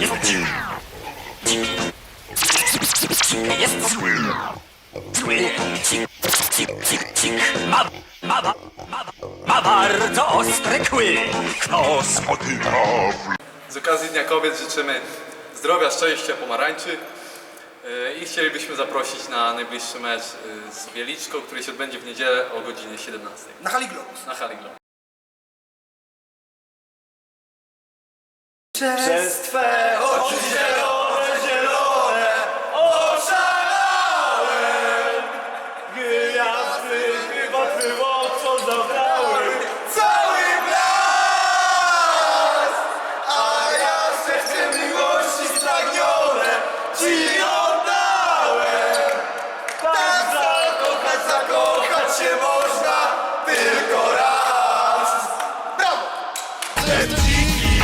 Jest dzik. Dzik. Jest zły. Zły. Dzik. Dzik. Dzik. Dzik. Ma, ma, ma, ma, ma bardzo ostre kły. Kto spotyka Z okazji Dnia Kobiet życzymy zdrowia, szczęścia, pomarańczy Yy, i chcielibyśmy zaprosić na najbliższy mecz yy, z Wieliczką, który się odbędzie w niedzielę o godzinie 17 Na hali Globus. na hali Globus. Przez, Przez Twe oczy zielone, zielone Oszalałem. Gdy jasny chyba Twym oczom zabrałem Cały blask. A ja serce miłości spragnione Ci oddałem. Tak zakochać, zakochać się można Tylko raz. Brawo! Lecz dziki